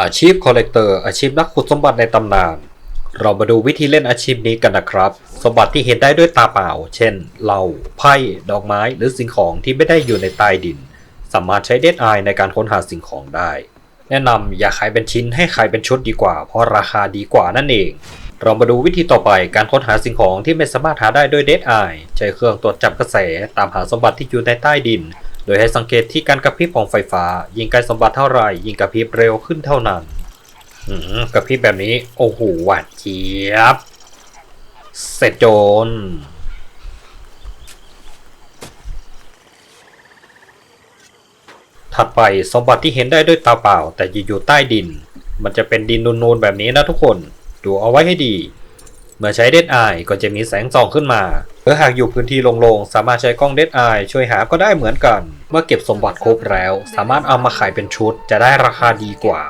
อาชีพคอลเลกเตอร์อาชีพนักขุดสมบัติในตำนาน เรามาดูวิธีเล่นอาชีพนี้กันนะครับ สมบัติที่เห็นได้ด้วยตาเปล่า เช่น เหล้าไพ่ ดอกไม้ หรือสิ่งของที่ไม่ได้อยู่ในใต้ดิน สามารถใช้เดดไอในการค้นหาสิ่งของได้ แนะนำอย่าขายเป็นชิ้นให้ขายเป็นชุดดีกว่า เพราะราคาดีกว่านั่นเอง เรามาดูวิธีต่อไปการค้นหาสิ่งของที่ไม่สามารถหาได้ด้วยเดดไอใช้เครื่องตรวจจับกระแสตามหาสมบัติที่อยู่ในใต้ดิน โดยให้สังเกตที่การกระพริบของไฟฟ้า ยิงใกลสมบัติเท่าไหร่ ยิงกระพริบเร็วขึ้นเท่านั้นอืมกระพริบแบบนี้ โอ้โหหวานเจี๊ยบ เสร็จโจรถัดไปสมบัติที่เห็นได้ด้วยตาเปล่า แต่อยู่ใต้ดิน มันจะเป็นดินนูนๆแบบนี้นะทุกคน ดูเอาไว้ให้ดี เมื่อใช้เดดไอก็จะมีแสงส่องขึ้นมาหรือหากอยู่พื้นที่โล่งๆสามารถใช้กล้องเดดไอช่วยหาก็ได้เหมือนกัน เมื่อเก็บสมบัติครบแล้ว สามารถเอามาขายเป็นชุดจะได้ราคาดีกว่า